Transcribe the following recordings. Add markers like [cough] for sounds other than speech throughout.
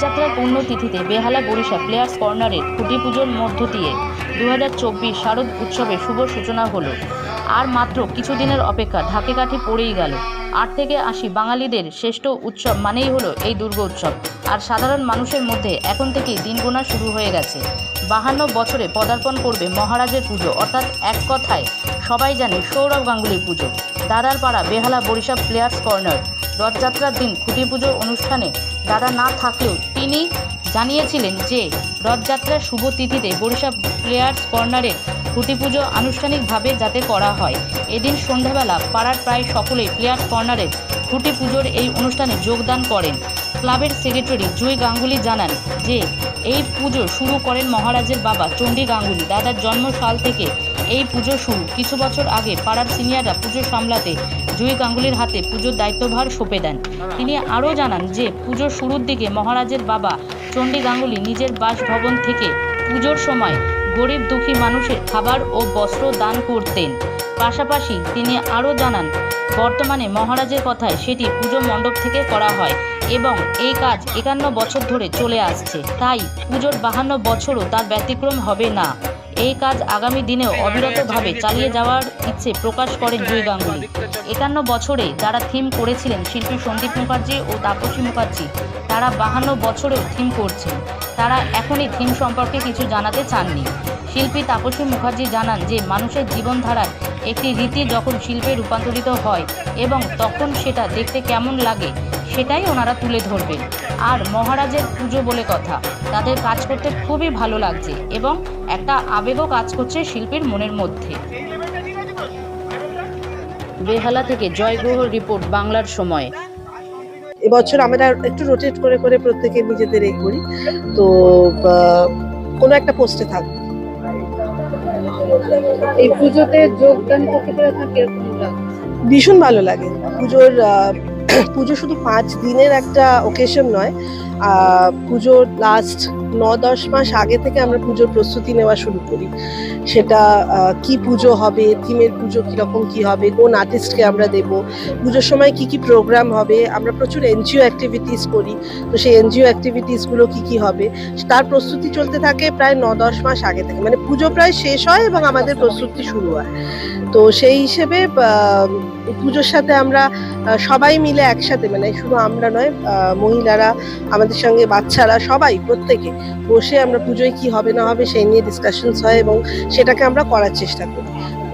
রথযাত্রার পুণ্যতিথিতে বেহালা বরিশা প্লেয়ার্স কর্নারের খুঁটি পুজোর মধ্য দিয়ে দু হাজার চব্বিশ শারদ উৎসবে শুভ সূচনা হলো। আর মাত্র কিছুদিনের অপেক্ষা ঢাকে কাঠি পড়েই গেল। আট থেকে আশি বাঙালিদের শ্রেষ্ঠ উৎসব মানেই হলো এই দুর্গা উৎসব। আর সাধারণ মানুষের মধ্যে এখন থেকেই দিন গোনা শুরু হয়ে গেছে। বাহান্ন বছরে পদার্পণ করবে মহারাজের পুজো, অর্থাৎ এক কথায় সবাই জানে সৌরভ গাঙ্গুলির পুজো। দাদার পাড়া বেহালা বরিশা প্লেয়ার্স কর্নার রথযাত্রার দিন খুঁটি পুজোর অনুষ্ঠানে দাদা না থাকলেও তিনি জানিয়েছিলেন যে, রথযাত্রার শুভ তিথিতে বরিশা প্লেয়ার্স কর্নারে খুঁটি পুজো আনুষ্ঠানিকভাবে যাতে করা হয়। এদিন সন্ধ্যাবেলা পাড়ার প্রায় সকলেই প্লেয়ার্স কর্নারে খুঁটি পুজোর এই অনুষ্ঠানে যোগদান করেন। ক্লাবের সেক্রেটারি জুই গাঙ্গুলি জানান যে এই পুজো শুরু করেন মহারাজের বাবা চণ্ডী গাঙ্গুলি। দাদার জন্মসাল থেকে এই পুজো শুরু। কিছু বছর আগে পাড়ার সিনিয়ররা পুজো সামলাতে জুই গাঙ্গুলির হাতে পুজোর দায়িত্বভার সঁপে দেন। তিনি আরও জানান যে পুজোর শুরুর দিকে মহারাজের বাবা চণ্ডী গাঙ্গুলি নিজের বাসভবন থেকে পুজোর সময় গরিব দুঃখী মানুষের খাবার ও বস্ত্র দান করতেন। পাশাপাশি তিনি আরও জানান, বর্তমানে মহারাজের কথায় সেটি পুজো মণ্ডপ থেকে করা হয় এবং এই কাজ একান্ন বছর ধরে চলে আসছে। তাই পুজোর বাহান্ন বছরও তার ব্যতিক্রম হবে না। এই কাজ আগামী দিনেও অবিরতভাবে চালিয়ে যাওয়ার ইচ্ছে প্রকাশ করেন জুই গাঙ্গুলি। একান্ন বছরে যারা থিম করেছিলেন শিল্পী সন্দীপ মুখার্জি ও তাপসী মুখার্জি, তারা বাহান্ন বছরেও থিম করছেন। তারা এখনই থিম সম্পর্কে কিছু জানাতে চাননি। শিল্পী তাপসী মুখার্জি জানান যে, মানুষের জীবনধারার একটি রীতি যখন শিল্পে রূপান্তরিত হয় এবং তখন সেটা দেখতে কেমন লাগে, সেটাই ওনারা তুলে ধরবেন। আর মহারাজের পুজো বলে কথা, তাদের কাজ করতে খুবই ভালো লাগছে এবং একটা আবেগও কাজ করছে শিল্পীর মনের মধ্যে। বেহালা থেকে জয় গ্রহর রিপোর্ট, বাংলার সময়। এবছর আমরা একটু রোটেট করে করে প্রত্যেকে নিজেদের এই করি। তো কোনো একটা পোস্টে থাকব এই পুজোতে যোগদান করতে পেরে আপনার কীরকম লাগছে ভীষণ ভালো লাগে। পুজোর [clears throat] পুজো শুধু পাঁচ দিনের একটা ওকেশন নয়। পুজোর লাস্ট ন দশ মাস আগে থেকে আমরা পুজোর প্রস্তুতি নেওয়া শুরু করি। সেটা কি পুজো হবে থিমের পুজো কীরকম কি হবে, কোন আর্টিস্টকে আমরা দেব, পুজোর সময় কি কি প্রোগ্রাম হবে, আমরা প্রচুর এনজিও অ্যাক্টিভিটিস করি। তো সেই এনজিও অ্যাক্টিভিটিসগুলো কি কি হবে, তার প্রস্তুতি চলতে থাকে প্রায় ন দশ মাস আগে থেকে। মানে পুজো প্রায় শেষ হয় এবং আমাদের প্রস্তুতি শুরু হয়। তো সেই হিসেবে পুজোর সাথে আমরা সবাই মিলে একসাথে মানে শুধু আমরা নয় মহিলারা, আমাদের সঙ্গে বাচ্চারা সবাই প্রত্যেকে বসে আমরা পুজোয় কি হবে না হবে সেই নিয়ে ডিসকাশনস হয় এবং সেটাকে আমরা করার চেষ্টা করি।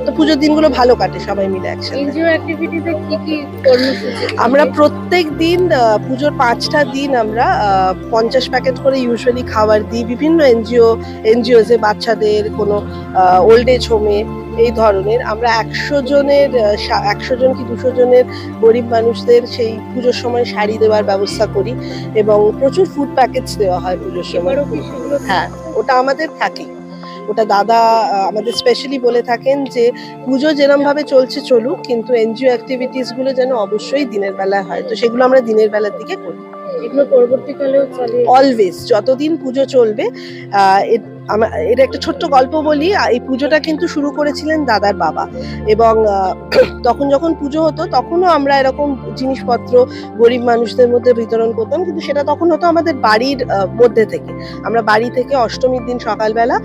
তো পুজোর দিনগুলো ভালো কাটে সবাই মিলে একসাথে। আমরা প্রত্যেক দিন পুজোর পাঁচটা দিন আমরা পঞ্চাশ প্যাকেট করে ইউজুয়ালি খাবার দিই। বিভিন্ন এনজিও এনজিওতে বাচ্চাদের কোনো ওল্ড এজ হোমে এই ধরনের। আমরা একশো জনের একশো জন কি দুশো জনের গরিব মানুষদের সেই পুজোর সময় শাড়ি দেওয়ার ব্যবস্থা করি এবং প্রচুর ফুড প্যাকেজ দেওয়া হয় পুজোর সময়। হ্যাঁ ওটা আমাদের থাকে। ওটা দাদা আমাদের স্পেশালি বলে থাকেন যে পুজো যেরমভাবে চলছে চলুক কিন্তু এনজিও অ্যাক্টিভিটিসগুলো যেন অবশ্যই দিনের বেলায় হয়। তো সেগুলো আমরা দিনের বেলার দিকে করি। এগুলো পরবর্তীকালেও অলওয়েজ যতদিন পুজো চলবে আহ, এ- এর একটা ছোট্ট গল্প বলি এই পুজোটা কিন্তু শুরু করেছিলেন দাদার বাবা। এবং [clears throat] তখন যখন পুজো হতো তখনও আমরা এরকম জিনিসপত্র গরিব মানুষদের মধ্যে বিতরণ করতাম কিন্তু সেটা তখন হতো আমাদের বাড়ির মধ্যে থেকে। আমরা বাড়ি থেকে অষ্টমীর দিন সকালবেলা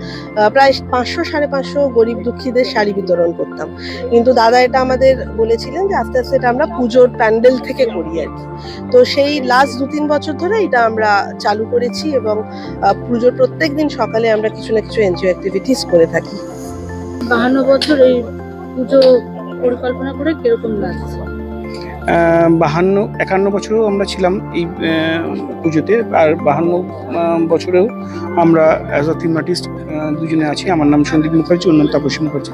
প্রায় পাঁচশো সাড়ে পাঁচশো গরিব দুঃখীদের শাড়ি বিতরণ করতাম। কিন্তু দাদা এটা আমাদের বলেছিলেন যে আস্তে আস্তে এটা আমরা পুজোর প্যান্ডেল থেকে করি আর কি। তো সেই লাস্ট দু তিন বছর ধরে এটা আমরা চালু করেছি এবং পুজোর প্রত্যেক দিন সকালে আমরা কিছু না কিছু এনজিও অ্যাক্টিভিটিস করে থাকি। বাহান্ন বছর এই পুজো পরিকল্পনা করে কীরকম লাগছে? বাহান্ন একান্ন বছরেও আমরা ছিলাম এই পুজোতে আর বাহান্ন বছরেও আমরা অ্যাজ আ থিম আর্টিস্ট দুজনে আছি। আমার নাম সন্দীপ মুখার্জি অন্য তাপসী মুখার্জি।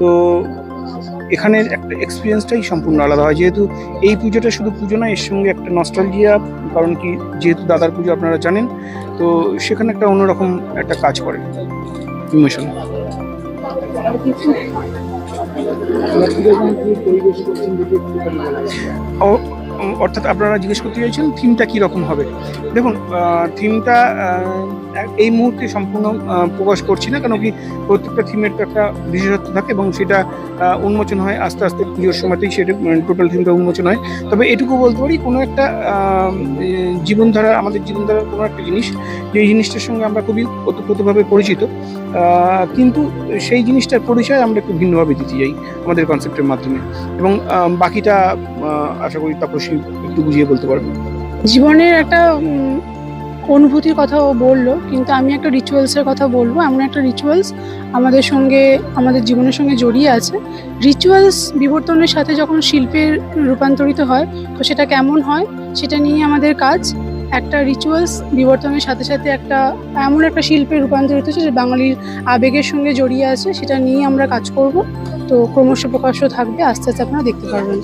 তো এখানের একটা এক্সপিরিয়েন্সটাই সম্পূর্ণ আলাদা হয়। যেহেতু এই পুজোটা শুধু পুজো নয় এর সঙ্গে একটা নস্টালজিয়া কারণ কি যেহেতু দাদার পুজো আপনারা জানেন তো সেখানে একটা অন্যরকম একটা কাজ করে। ইমোশন। উম, অর্থাৎ আপনারা জিজ্ঞেস করতে চাইছেন থিমটা কী রকম হবে? দেখুন থিমটা এই মুহূর্তে সম্পূর্ণ প্রকাশ করছি না কেন কি প্রত্যেকটা থিমের তো একটা বিশেষত্ব থাকে এবং সেটা উন্মোচন হয় আস্তে আস্তে পুজোর সময়তেই, সেটা টোটাল থিমটা উন্মোচন হয়। তবে এটুকু বলতে পারি, কোনো একটা জীবনধারা, আমাদের জীবনধারার কোনো একটা জিনিস যে জিনিসটার সঙ্গে আমরা খুবই ওতপ্রোতভাবে পরিচিত কিন্তু সেই জিনিসটার পরিচয় আমরা একটু ভিন্নভাবে দিতে যাই আমাদের কনসেপ্টের মাধ্যমে। এবং বাকিটা আশা করি তাপসী একটু বুঝিয়ে বলতে পারবেন জীবনের একটা অনুভূতির কথা ও বলল, কিন্তু আমি একটা রিচুয়ালসের কথা বলব। এমন একটা রিচুয়ালস আমাদের সঙ্গে, আমাদের জীবনের সঙ্গে জড়িয়ে আছে। রিচুয়ালস বিবর্তনের সাথে যখন শিল্পের রূপান্তরিত হয়, তো সেটা কেমন হয়, সেটা নিয়ে আমাদের কাজ। একটা রিচুয়ালস বিবর্তনের সাথে সাথে একটা, এমন একটা শিল্পে রূপান্তরিত হচ্ছে যে বাঙালির আবেগের সঙ্গে জড়িয়ে আছে, সেটা নিয়ে আমরা কাজ করব। তো ক্রমশ প্রকাশ্য থাকবে, আস্তে আস্তে আপনারা দেখতে পারবেন।